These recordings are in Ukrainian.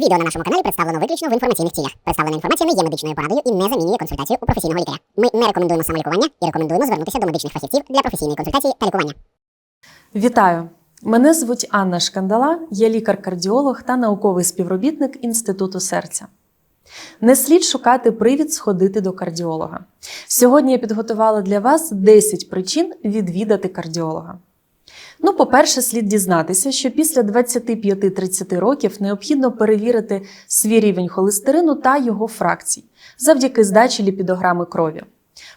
Відео на нашому каналі представлено виключно в інформаційних цілях. Представлена інформація не є медичною порадою і не замінює консультацію у професійного лікаря. Ми не рекомендуємо самолікування і рекомендуємо звернутися до медичних фахівців для професійної консультації та лікування. Вітаю! Мене звуть Анна Шкандала, я лікар-кардіолог та науковий співробітник Інституту серця. Не слід шукати привід сходити до кардіолога. Сьогодні я підготувала для вас 10 причин відвідати кардіолога. Ну, по-перше, слід дізнатися, що після 25-30 років необхідно перевірити свій рівень холестерину та його фракцій завдяки здачі ліпідограми крові.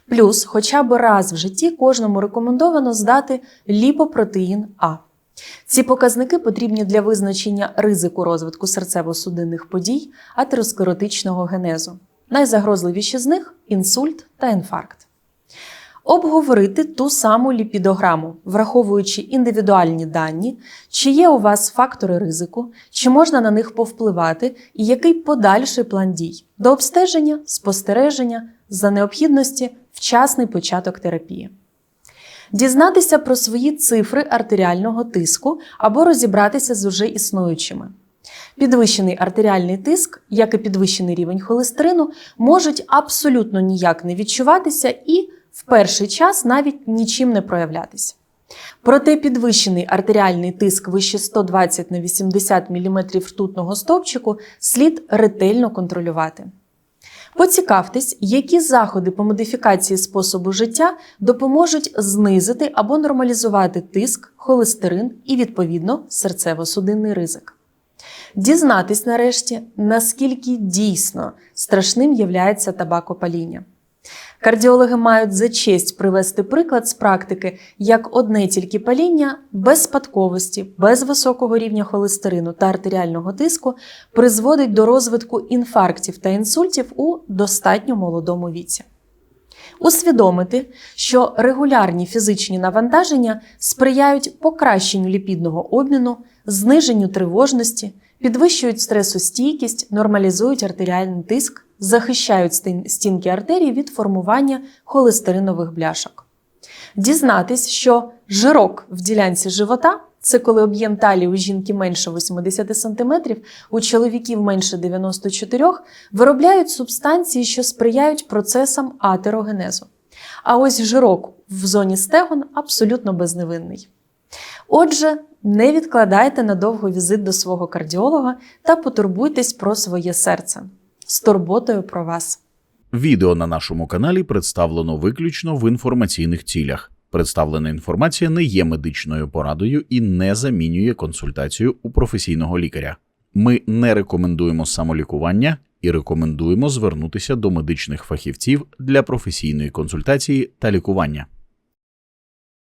Плюс, хоча б раз в житті кожному рекомендовано здати ліпопротеїн А. Ці показники потрібні для визначення ризику розвитку серцево-судинних подій, атеросклеротичного генезу. Найзагрозливіші з них інсульт та інфаркт. Обговорити ту саму ліпідограму, враховуючи індивідуальні дані, чи є у вас фактори ризику, чи можна на них повпливати, і який подальший план дій до обстеження, спостереження, за необхідності вчасний початок терапії. Дізнатися про свої цифри артеріального тиску або розібратися з уже існуючими. Підвищений артеріальний тиск, як і підвищений рівень холестерину, можуть абсолютно ніяк не відчуватися і в перший час навіть нічим не проявлятися. Проте підвищений артеріальний тиск вище 120 на 80 мм ртутного стовпчику слід ретельно контролювати. Поцікавтесь, які заходи по модифікації способу життя допоможуть знизити або нормалізувати тиск, холестерин і, відповідно, серцево-судинний ризик. Дізнатись нарешті, наскільки дійсно страшним являється табакопаління. Кардіологи мають за честь привести приклад з практики, як одне тільки паління без спадковості, без високого рівня холестерину та артеріального тиску призводить до розвитку інфарктів та інсультів у достатньо молодому віці. Усвідомити, що регулярні фізичні навантаження сприяють покращенню ліпідного обміну, зниженню тривожності, підвищують стресостійкість, нормалізують артеріальний тиск, захищають стінки артерій від формування холестеринових бляшок. Дізнатись, що жирок в ділянці живота це коли об'єм талії у жінки менше 80 см, у чоловіків менше 94 виробляють субстанції, що сприяють процесам атерогенезу. А ось жирок в зоні стегон абсолютно безневинний. Отже, не відкладайте надовго візит до свого кардіолога та потурбуйтесь про своє серце з турботою про вас. Відео на нашому каналі представлено виключно в інформаційних цілях. Представлена інформація не є медичною порадою і не замінює консультацію у професійного лікаря. Ми не рекомендуємо самолікування і рекомендуємо звернутися до медичних фахівців для професійної консультації та лікування.